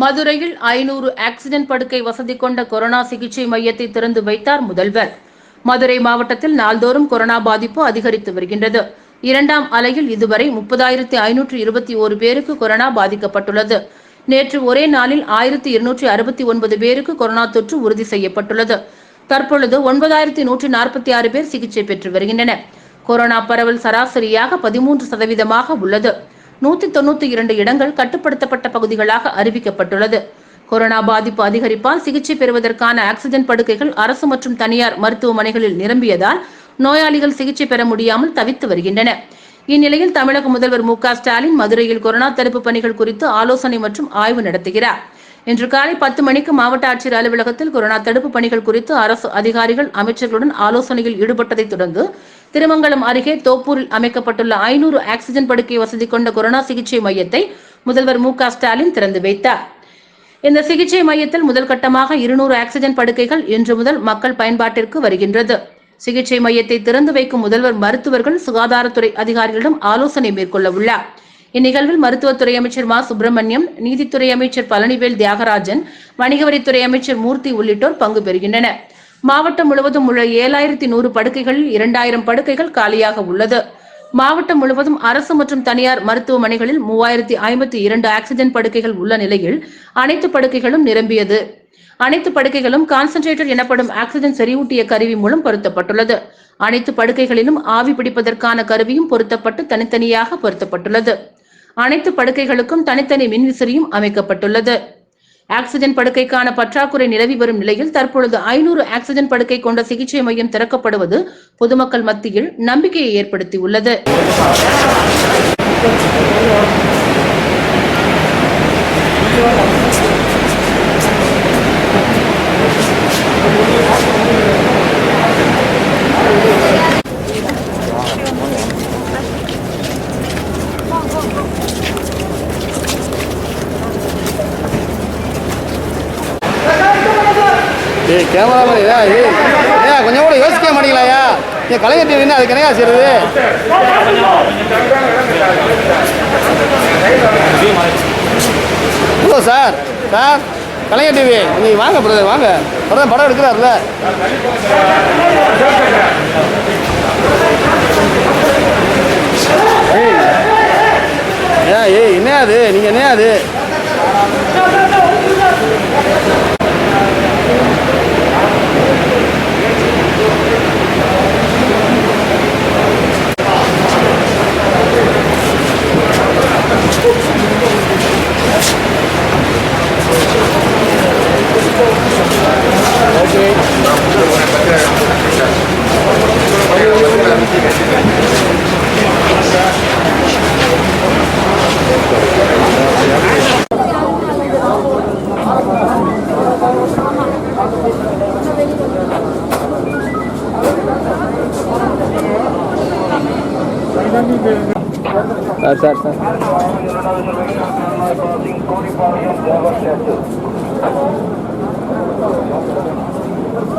மதுரையில் ஐநூறு ஆக்சிஜன் படுக்கை வசதி கொண்ட கொரோனா சிகிச்சை மையத்தை திறந்து வைத்தார் முதல்வர். மதுரை மாவட்டத்தில் நாள்தோறும் கொரோனா பாதிப்பு அதிகரித்து வருகின்றது. இரண்டாம் அலையில் இதுவரை முப்பதாயிரத்தி ஐநூற்று இருபத்தி ஒரு பேருக்கு கொரோனா பாதிக்கப்பட்டுள்ளது. நேற்று ஒரே நாளில் ஆயிரத்தி இருநூற்றி அறுபத்தி ஒன்பது பேருக்கு கொரோனா தொற்று உறுதி செய்யப்பட்டுள்ளது. தற்பொழுது ஒன்பதாயிரத்தி நூற்றி நாற்பத்தி ஆறு பேர் சிகிச்சை பெற்று வருகின்றனர். கொரோனா பரவல் சராசரியாக பதிமூன்று சதவீதமாக உள்ளது. நூத்தி தொண்ணூத்தி இரண்டு இடங்கள் கட்டுப்படுத்தப்பட்ட பகுதிகளாக அறிவிக்கப்பட்டுள்ளது. கொரோனா பாதிப்பு அதிகரிப்பால் சிகிச்சை பெறுவதற்கான ஆக்சிஜன் படுக்கைகள் அரசு மற்றும் தனியார் மருத்துவமனைகளில் நிரம்பியதால் நோயாளிகள் சிகிச்சை பெற முடியாமல் தவித்து வருகின்றன. இந்நிலையில் தமிழக முதல்வர் மு க ஸ்டாலின் மதுரையில் கொரோனா தடுப்பு பணிகள் குறித்து ஆலோசனை மற்றும் ஆய்வு நடத்துகிறார். இன்று காலை பத்து மணிக்கு மாவட்ட ஆட்சியர் அலுவலகத்தில் கொரோனா தடுப்பு பணிகள் குறித்து அரசு அதிகாரிகள் அமைச்சர்களுடன் ஆலோசனையில் ஈடுபட்டதைத் தொடர்ந்து திருமங்கலம் அருகே தோப்பூரில் அமைக்கப்பட்டுள்ள ஐநூறு ஆக்சிஜன் படுக்கை வசதி கொண்ட கொரோனா சிகிச்சை மையத்தை முதல்வர் மு க ஸ்டாலின் திறந்து வைத்தார். இந்த சிகிச்சை மையத்தில் முதல் கட்டமாக இருநூறு ஆக்சிஜன் படுக்கைகள் இன்று முதல் மக்கள் பயன்பாட்டிற்கு வருகின்றது. சிகிச்சை மையத்தை திறந்து வைக்கும் முதல்வர் மருத்துவர்கள் சுகாதாரத்துறை அதிகாரிகளிடம் ஆலோசனை மேற்கொள்ள உள்ளார். இந்நிகழ்வில் மருத்துவத்துறை அமைச்சர் மா சுப்பிரமணியம் நீதித்துறை அமைச்சர் பழனிவேல் தியாகராஜன் வணிகவரித்துறை அமைச்சர் மூர்த்தி உள்ளிட்டோர் பங்கு பெறுகின்றனர். மாவட்டம் முழுவதும் உள்ள ஏழாயிரத்தி நூறு படுக்கைகளில் இரண்டாயிரம் படுக்கைகள் காலியாக உள்ளது. மாவட்டம் முழுவதும் அரசு மற்றும் தனியார் மருத்துவமனைகளில் மூவாயிரத்தி ஐம்பத்தி இரண்டு ஆக்சிஜன் படுக்கைகள் உள்ள நிலையில் அனைத்து படுக்கைகளும் நிரம்பியது. அனைத்து படுக்கைகளும் கான்சன்ட்ரேட்டர் எனப்படும் ஆக்சிஜன் செறிவூட்டிய கருவி மூலம் பொருத்தப்பட்டுள்ளது. அனைத்து படுக்கைகளிலும் ஆவி பிடிப்பதற்கான கருவியும் பொருத்தப்பட்டு தனித்தனியாக பொருத்தப்பட்டுள்ளது. அனைத்து படுக்கைகளுக்கும் தனித்தனி மின்விசிறியும் அமைக்கப்பட்டுள்ளது. ஆக்சிஜன் படுக்கைக்கான பற்றாக்குறை நிலவி வரும் நிலையில் தற்பொழுது ஐநூறு ஆக்சிஜன் படுக்கை கொண்ட சிகிச்சை மையம் திறக்கப்படுவது பொதுமக்கள் மத்தியில் நம்பிக்கையை ஏற்படுத்தியுள்ளது. ஏய் கேமரா ஏன் ஏய் ஏன் கொஞ்சம் கூட யோசிக்க மாட்டீங்களாயா ஏன் கலைஞர் டிவின்னு அதுக்கு என்னையா செய்யுது hello sir. Sir Kalaignar TV நீங்கள் வாங்க பிரதர் வாங்க. பிரதர் படம் எடுக்கிறாருல்ல. ஏய் Terima kasih.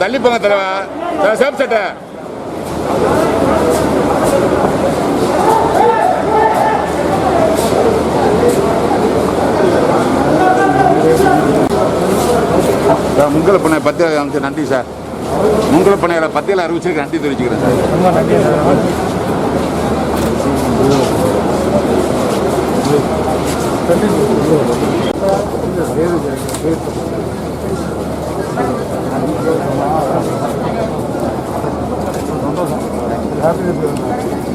தள்ளிப்போங்க தலைவன் சேப் சட்டை முங்கல பண்ணை பத்தியில் அமைச்சர் நன்றி சார் முங்கல பண்ணையில் பத்தியில் அறிவிச்சிருக்க நன்றி தெரிவிச்சுக்கிறேன் சார் Her biri bir